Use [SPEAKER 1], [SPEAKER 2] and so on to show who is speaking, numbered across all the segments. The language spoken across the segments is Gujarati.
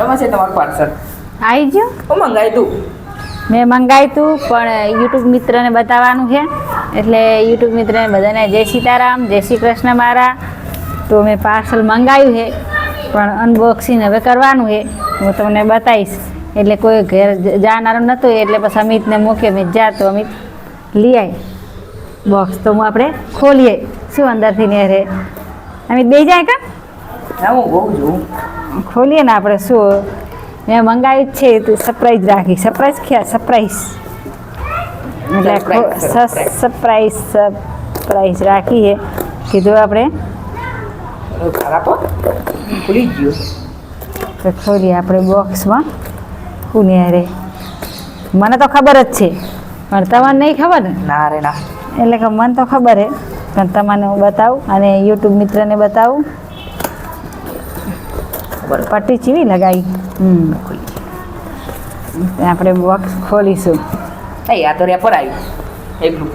[SPEAKER 1] નવા છે તમારું પાર્સલ
[SPEAKER 2] આવી ગયું?
[SPEAKER 1] હું મંગાવી તું
[SPEAKER 2] મેં મંગાવ્યું હતું પણ યુટ્યુબ મિત્રને બતાવવાનું છે. એટલે યુટ્યુબ મિત્રને બધાને જય સીતારામ જય શ્રી કૃષ્ણ મારા. તો મેં પાર્સલ મંગાવ્યું છે પણ અનબોક્સિંગ હવે કરવાનું છે. હું તમને બતાવીશ. એટલે કોઈ ઘેર જાનારું નહોતું એટલે પછી અમિતને મૂક્યો. મેં જા તો અમિત લઈ આવી બોક્સ તો હું આપણે ખોલીએ. શું અંદરથી ને રે અમિત બે જાય કા?
[SPEAKER 1] હા હું બહુ જોઉં
[SPEAKER 2] ખોલીએ ને આપણે શું? મેં મંગાવ્યું જ છે તો સરપ્રાઈઝ રાખી. સરપ્રાઈઝ ક્યાં? સરપ્રાઈઝ એટલે. સરપ્રાઈઝ સરપ્રાઈઝ રાખીએ કીધું આપણે.
[SPEAKER 1] જ ગયો.
[SPEAKER 2] તો ખોલીએ આપણે બોક્સમાં કોને રે મને તો ખબર જ છે. પણ તમને નહીં ખબર ને?
[SPEAKER 1] ના રે ના.
[SPEAKER 2] એટલે કે મને તો ખબર હે પણ તમને હું બતાવું અને યુટ્યુબ મિત્રને બતાવું.
[SPEAKER 1] બરાબર
[SPEAKER 2] પટ્ટી ચીવી લગાવી આપણે બોક્સ ખોલીશું.
[SPEAKER 1] એ આ તો રેપર આવ્યું એકલું.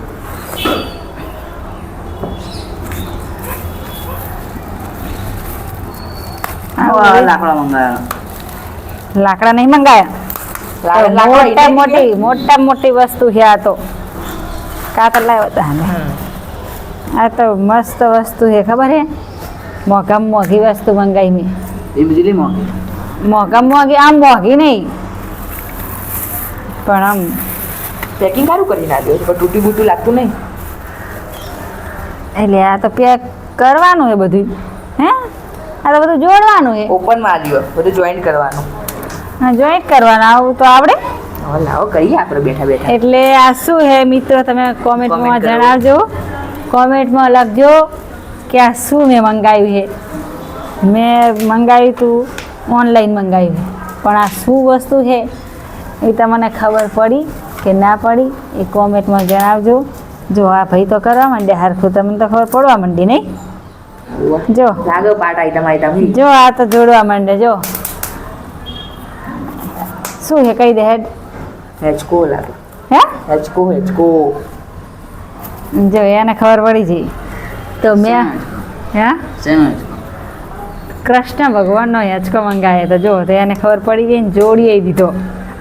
[SPEAKER 1] લાકડા
[SPEAKER 2] નહીં મંગાયા. મોટી મોટા મોટી વસ્તુ છે આ તો. કાતર લાવ્યો હતા. આ તો મસ્ત વસ્તુ છે ખબર હે મોઘા મોઘી વસ્તુ મંગાવી મેં.
[SPEAKER 1] એ મોંઘી
[SPEAKER 2] મોઘા મોઘી આમ મોંઘી નહીં. પણ આમ
[SPEAKER 1] પેકિંગ સારું કરી નાખ્યું છે પણ તૂટી બૂટું લાગતું નહીં.
[SPEAKER 2] એટલે આ તો પેક કરવાનું એ બધું હે? આ તો બધું જોડવાનું એ.
[SPEAKER 1] ઓપનમાં આલ્યો બધું જોઈન કરવાનું.
[SPEAKER 2] હા જોઈન્ટ કરવાનું આવું તો આવડે.
[SPEAKER 1] હવે લાવો કરીએ આપણે બેઠા બેઠા.
[SPEAKER 2] એટલે આ શું છે મિત્રો તમે કોમેન્ટમાં જણાવજો. કોમેન્ટમાં લખજો કે આ શું મેં મંગાવ્યું છે મેં મંગાવ્યું હતું ઓનલાઈન મંગાવ્યું. પણ આ શું વસ્તુ છે એ તમને ખબર પડી કે ના પડી એ કોમેન્ટમાં જણાવજો. જો આ ભાઈ તો કરવા માંડે હરખું તમને તો ખબર પડવા માંડી નહીં? જો. જો આ તો જોડવા માંડે જો. શું છે કહી દે હેડ.
[SPEAKER 1] હેચકો લાગે.
[SPEAKER 2] હે?
[SPEAKER 1] હેચકો હેચકો.
[SPEAKER 2] જો એને ખબર પડી જઈ તો મેં હે? કૃષ્ણ ભગવાનનો હેચકો મંગાવ્યો તો જો તો એને ખબર પડી ગઈ ને જોડી દીધો.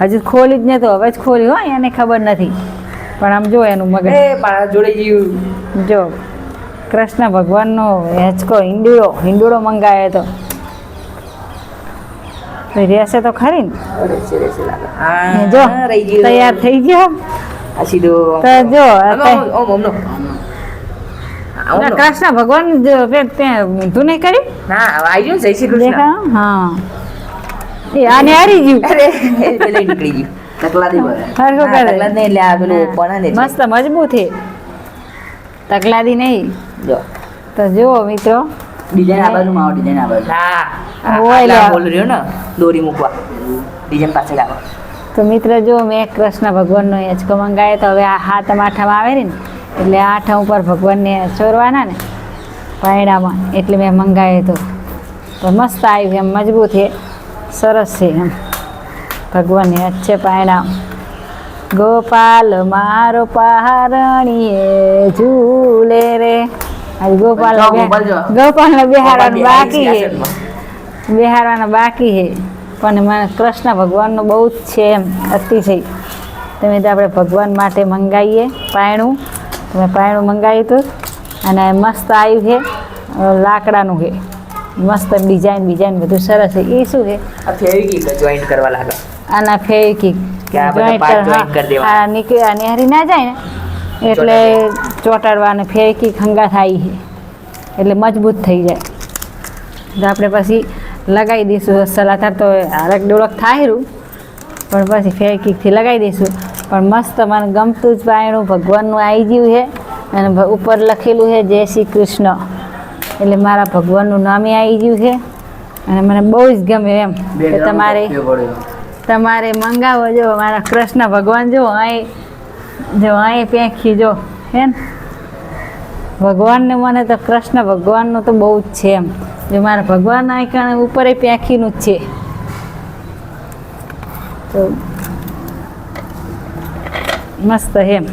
[SPEAKER 2] હજુ ખોલી જ નતો હવે જ ખોલી હો એને ખબર નથી. પણ આમ જો એનું મગજ.
[SPEAKER 1] જોડી ગયું
[SPEAKER 2] જો કૃષ્ણ ભગવાનનો હેચકો હિંડોળો હિંડોળો મંગાવ્યો તો. તો રહેશે તો ખરી ને? જો તૈયાર થઈ ગયો. જો
[SPEAKER 1] આમ,
[SPEAKER 2] આ
[SPEAKER 1] આમ, આમ, આમનો. આમનો.
[SPEAKER 2] ના, કૃષ્ણ ભગવાન જો ઊંધું નહીં કર્યું
[SPEAKER 1] ના આવી ગયું જય શ્રી કૃષ્ણ.
[SPEAKER 2] હા. એ આને હારી ગયું.
[SPEAKER 1] અરે નીકળી ગયું. તકલાદી બોલે.
[SPEAKER 2] હરખું કરે.
[SPEAKER 1] તકલાદ નહીં એટલે આ પેલું પણ ને
[SPEAKER 2] મસ્ત મજબૂત છે. તકલાદી નહીં.
[SPEAKER 1] જો.
[SPEAKER 2] તો જુઓ મિત્રો.
[SPEAKER 3] ડિઝાઇન આ બાજુ માં ડિઝાઇન આ બાજુ.
[SPEAKER 1] હા. આ-
[SPEAKER 2] હોય
[SPEAKER 1] આટલા
[SPEAKER 2] લ્યા.
[SPEAKER 1] બોલ રહ્યો ને દોરી મૂકવા. ડિઝાઇન પાછળ આવે.
[SPEAKER 2] તો મિત્ર જો મેં કૃષ્ણ ભગવાનનો હેચકો મંગાવ્યો તો હવે આ હાથમમાં આવે ને એટલે આઠ ઉપર ભગવાનને ચોરવાના ને પાયડામાં. એટલે મેં મંગાવ્યો તો તો મસ્ત આવ્યું એમ મજબૂત છે. સરસ છે એમ. ભગવાનને છે પાયણા ગોપાલ મારો પહારણીએ ઝૂલે રે. ગોપાલ
[SPEAKER 3] જો, ગોપાલ જો.
[SPEAKER 2] ગોપાલ બિહારવાનું બાકી છે. બિહારવાના બાકી છે. પણ મને કૃષ્ણ ભગવાનનો બહુ જ છે એમ અતિશય તમે તો આપણે ભગવાન માટે મંગાવીએ પાયણું. તમે પાયણું મંગાવ્યું હતું અને મસ્ત આવ્યું છે લાકડાનું છે. મસ્ત ડિઝાઇન ડિઝાઇન બધું સરસ છે. એ શું છે?
[SPEAKER 1] ફેવિકિક જોઈન્ટ કરવા લાગે.
[SPEAKER 2] આના ફેવિકિક નીકળી ના જાય ને? એટલે ચોટાડવાને ફેવિકિક હંગા થાય છે. એટલે મજબૂત થઈ જાય. તો આપણે પછી લગાવી દઈશું. સલાથાર તો હરક ડોળક થાય રહ્યું પણ પછી ફેવિકિકથી લગાવી દઈશું. પણ મસ્ત મને ગમતું જ પાયણું ભગવાનનું આવી ગયું છે અને ઉપર લખેલું છે જય શ્રી કૃષ્ણ. એટલે મારા ભગવાનનું નામે આવી ગયું છે અને મને બહુ જ ગમે એમ કે તમારે તમારે મંગાવો જો મારા કૃષ્ણ ભગવાન જો અહીં જો અહીં પેંખી જો હે ને? ભગવાનને મને તો કૃષ્ણ ભગવાનનું તો બહુ જ છે એમ. જો મારા ભગવાન આઈકણ ઉપર એ પેંખીનું જ છે. તો મસ્ત એમ